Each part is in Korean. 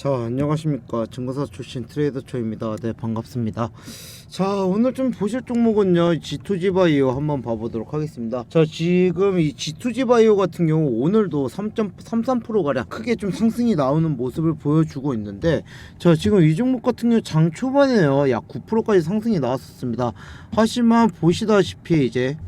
자 안녕하십니까. 증거사 출신 트레이더 초입니다. 네 반갑습니다. 자 오늘 좀 보실 종목은요 G2G 바이오 한번 봐보도록 하겠습니다. 자 지금 이 G2G 바이오 같은 경우 오늘도 3.33% 가량 크게 좀 상승이 나오는 모습을 보여주고 있는데 자 지금 이 종목 같은 경우 장 초반에요 약 9%까지 상승이 나왔었습니다. 하지만 보시다시피 이제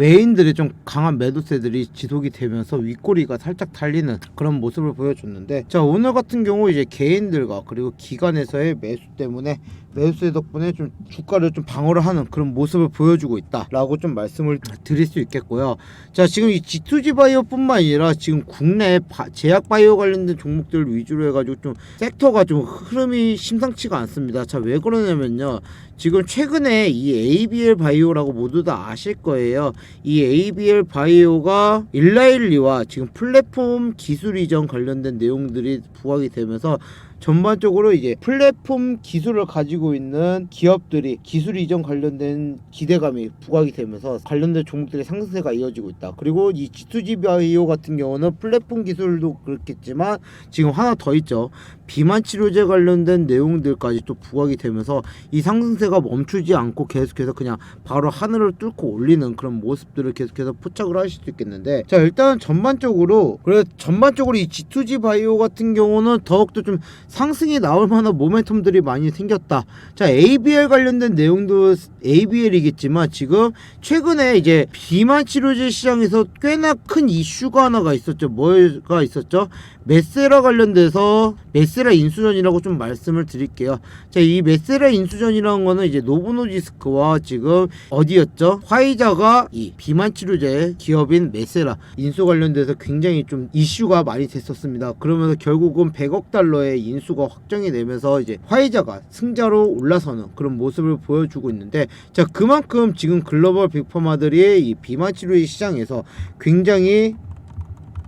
외인들의 좀 강한 매도세들이 지속이 되면서 윗꼬리가 살짝 달리는 그런 모습을 보여줬는데 자 오늘 같은 경우 이제 개인들과 그리고 기관에서의 매수 때문에 매수세 덕분에 좀 주가를 좀 방어를 하는 그런 모습을 보여주고 있다라고 좀 말씀을 드릴 수 있겠고요. 자 지금 이 G2G 바이오뿐만 아니라 지금 국내 바- 제약 바이오 관련된 종목들 위주로 해가지고 좀 섹터가 좀 흐름이 심상치가 않습니다. 자 왜 그러냐면요. 지금 최근에 이 ABL 바이오라고 모두 다 아실 거예요. 이 ABL 바이오가 일라일리와 지금 플랫폼 기술 이전 관련된 내용들이 부각이 되면서 전반적으로 이제 플랫폼 기술을 가지고 있는 기업들이 기술 이전 관련된 기대감이 부각이 되면서 관련된 종목들의 상승세가 이어지고 있다. 그리고 이 G2G 바이오 같은 경우는 플랫폼 기술도 그렇겠지만 지금 하나 더 있죠. 비만 치료제 관련된 내용들까지 또 부각이 되면서 이 상승세가 멈추지 않고 계속해서 그냥 바로 하늘을 뚫고 올리는 그런 모습들을 계속해서 포착을 하실 수 있겠는데 자 일단 전반적으로 그래 전반적으로 이 G2G 바이오 같은 경우는 더욱더 좀 상승이 나올 만한 모멘텀들이 많이 생겼다. 자 ABL 관련된 내용도 ABL이겠지만 지금 최근에 이제 비만 치료제 시장에서 꽤나 큰 이슈가 하나가 있었죠. 뭐가 있었죠? 메세라 관련돼서 메세 라 인수전이라고 좀 말씀을 드릴게요. 자, 이 메세라 인수전이라는 거는 이제 노브노지스크와 지금 어디였죠? 화이자가 이 비만 치료제 기업인 메세라 인수 관련돼서 굉장히 좀 이슈가 많이 됐었습니다. 그러면서 결국은 100억 달러의 인수가 확정이 되면서 이제 화이자가 승자로 올라서는 그런 모습을 보여주고 있는데 자, 그만큼 지금 글로벌 빅파마들이 이 비만 치료제 시장에서 굉장히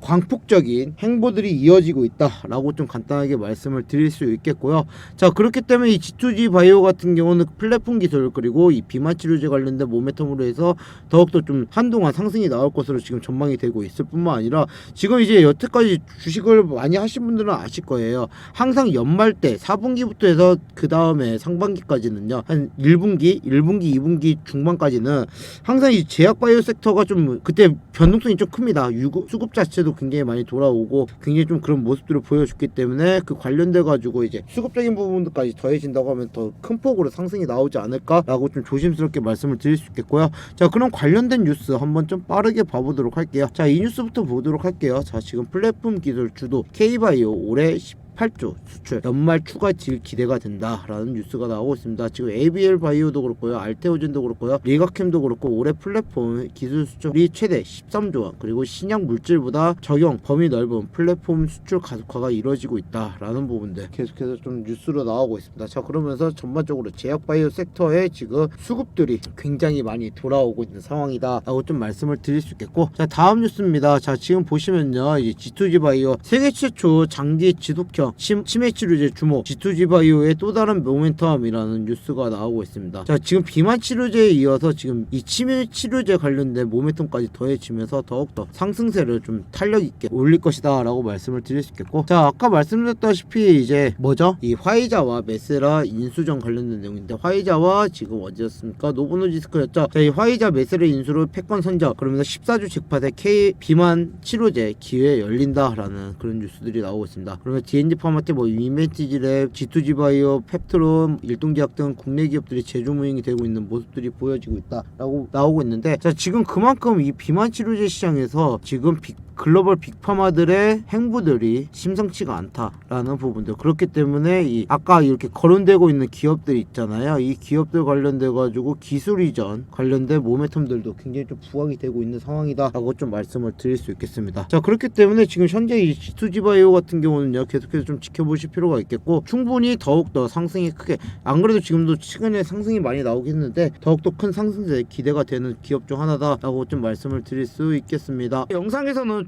광폭적인 행보들이 이어지고 있다라고 좀 간단하게 말씀을 드릴 수 있겠고요. 자 그렇기 때문에 이 G2G 바이오 같은 경우는 플랫폼 기술 그리고 이 비만 치료제 관련된 모멘텀으로 해서 더욱더 좀 한동안 상승이 나올 것으로 지금 전망이 되고 있을 뿐만 아니라 지금 이제 여태까지 주식을 많이 하신 분들은 아실 거예요. 항상 연말 때 4분기부터 해서 그 다음에 상반기까지는요 한 1분기, 1분기, 2분기 중반까지는 항상 이 제약 바이오 섹터가 좀 그때 변동성이 좀 큽니다. 유급, 수급 자체도 굉장히 많이 돌아오고 굉장히 좀 그런 모습들을 보여줬기 때문에 그 관련돼 가지고 이제 수급적인 부분들까지 더해진다고 하면 더 큰 폭으로 상승이 나오지 않을까라고 좀 조심스럽게 말씀을 드릴 수 있겠고요. 자 그럼 관련된 뉴스 한번 좀 빠르게 봐보도록 할게요. 자 이 뉴스부터 보도록 할게요. 자 지금 플랫폼 기술 주도 K바이오 올해 8조 수출 연말 추가 질 기대가 된다라는 뉴스가 나오고 있습니다. 지금 ABL 바이오도 그렇고요, 알테오젠도 그렇고요, 리가캠도 그렇고 올해 플랫폼 기술 수출이 최대 13조 원 그리고 신약 물질보다 적용 범위 넓은 플랫폼 수출 가속화가 이루어지고 있다라는 부분들 계속해서 좀 뉴스로 나오고 있습니다. 자 그러면서 전반적으로 제약 바이오 섹터에 지금 수급들이 굉장히 많이 돌아오고 있는 상황이다라고 좀 말씀을 드릴 수 있겠고 자 다음 뉴스입니다. 자 지금 보시면요 이제 G2G 바이오 세계 최초 장기 지속형 침, 치매 치료제 주목 G2G 바이오의 또 다른 모멘텀이라는 뉴스가 나오고 있습니다. 자 지금 비만 치료제에 이어서 지금 이 치매 치료제 관련된 모멘텀까지 더해지면서 더욱더 상승세를 좀 탄력 있게 올릴 것이다 라고 말씀을 드릴 수 있겠고 자 아까 말씀드렸다시피 이제 뭐죠? 이 화이자와 메세라 인수전 관련된 내용인데 화이자와 지금 어디였습니까? 노브노지스크였죠? 자 이 화이자 메세라 인수로 패권 선적 그러면서 14주 잭팟에 K 비만 치료제 기회 열린다라는 그런 뉴스들이 나오고 있습니다. 그러면 D&D 파마티 뭐 이멘티지랩 G2G 바이오 펩트론 일동제약 등 국내 기업들이 제조무행이 되고 있는 모습들이 보여지고 있다라고 나오고 있는데 자 지금 그만큼 이 비만 치료제 시장에서 지금 빅 글로벌 빅파마들의 행보들이 심상치가 않다라는 부분들. 그렇기 때문에 이 아까 이렇게 거론되고 있는 기업들 있잖아요. 이 기업들 관련돼 가지고 기술 이전 관련된 모멘텀들도 굉장히 좀 부각이 되고 있는 상황이다라고 좀 말씀을 드릴 수 있겠습니다. 자 그렇기 때문에 지금 현재 이 G2G 바이오 같은 경우는요 계속해서 좀 지켜보실 필요가 있겠고 충분히 더욱더 상승이 크게 안 그래도 지금도 최근에 상승이 많이 나오긴 했는데 더욱더 큰 상승세 기대가 되는 기업 중 하나다라고 좀 말씀을 드릴 수 있겠습니다. 영상에서는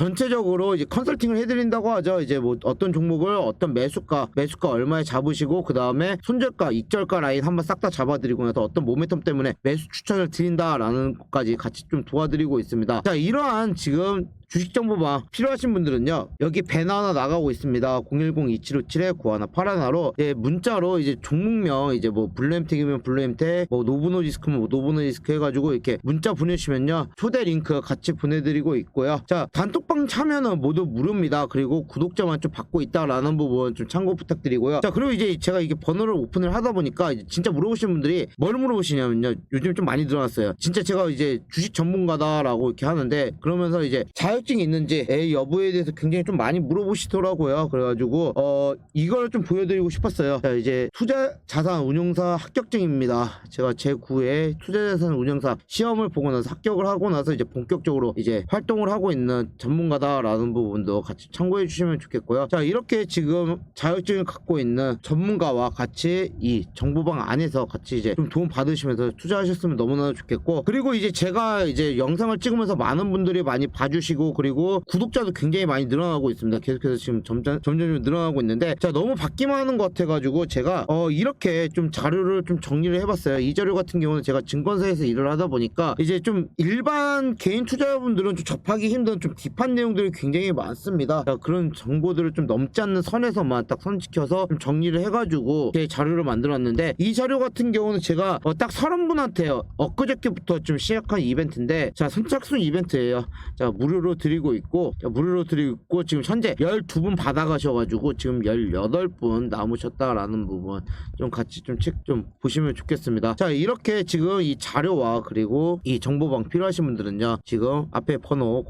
전체적으로 이제 컨설팅을 해드린다고 하죠. 이제 뭐 어떤 종목을 어떤 매수가 매수가 얼마에 잡으시고 그 다음에 손절가 익절가 라인 한번 싹 다 잡아드리고 나서 어떤 모멘텀 때문에 매수 추천을 드린다라는 것까지 같이 좀 도와드리고 있습니다. 자 이러한 지금 주식 정보방 필요하신 분들은요 여기 배너 하나 나가고 있습니다 010-2757-9181로 예, 문자로 이제 종목명 이제 뭐 블루엠텍이면 블루엠텍 뭐 노브노디스크면 뭐 노브노디스크 해가지고 이렇게 문자 보내주시면요 초대 링크 같이 보내드리고 있고요 자 단톡 방 참여는 모두 무료입니다. 그리고 구독자만 좀 받고 있다라는 부분 좀 참고 부탁드리고요. 자 그리고 이제 제가 이게 번호를 오픈을 하다 보니까 진짜 물어보시는 분들이 뭘 물어보시냐면요. 요즘 좀 많이 늘어났어요. 진짜 제가 이제 주식 전문가다라고 이렇게 하는데 그러면서 이제 자격증이 있는지 의 여부에 대해서 굉장히 좀 많이 물어보시더라고요. 그래가지고 어 이걸 좀 보여드리고 싶었어요. 자 이제 투자 자산 운용사 합격증입니다. 제가 제 9회 투자 자산 운용사 시험을 보고 나서 합격을 하고 나서 이제 본격적으로 이제 활동을 하고 있는 전 문가다라는 부분도 같이 참고해 주시면 좋겠고요. 자 이렇게 지금 자격증을 갖고 있는 전문가와 같이 이 정보방 안에서 같이 이제 좀 도움 받으시면서 투자하셨으면 너무나 좋겠고 그리고 이제 제가 이제 영상을 찍으면서 많은 분들이 많이 봐주시고 그리고 구독자도 굉장히 많이 늘어나고 있습니다. 계속해서 지금 점점 점점 늘어나고 있는데 자 너무 받기만 하는 것 같아가지고 제가 어 이렇게 좀 자료를 좀 정리를 해봤어요. 이 자료 같은 경우는 제가 증권사에서 일을 하다 보니까 이제 좀 일반 개인 투자자분들은 좀 접하기 힘든 좀 딥한 내용들이 굉장히 많습니다. 자, 그런 정보들을 좀 넘지 않는 선에서만 딱 선지켜서 좀 정리를 해가지고 제 자료를 만들었는데 이 자료 같은 경우는 제가 어, 딱 서른 분한테요 엊그저께부터 좀 시작한 이벤트인데 자 선착순 이벤트예요. 자 무료로 드리고 있고 자, 무료로 드리고 있고 지금 현재 12분 받아가셔가지고 지금 18분 남으셨다라는 부분 좀 같이 좀 책좀 보시면 좋겠습니다. 자 이렇게 지금 이 자료와 그리고 이 정보방 필요하신 분들은요 지금 앞에 번호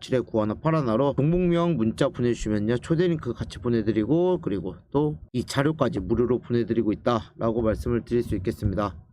010-2757-9181로 종목명 문자 보내주시면요. 초대 링크 같이 보내드리고 그리고 또 이 자료까지 무료로 보내드리고 있다라고 말씀을 드릴 수 있겠습니다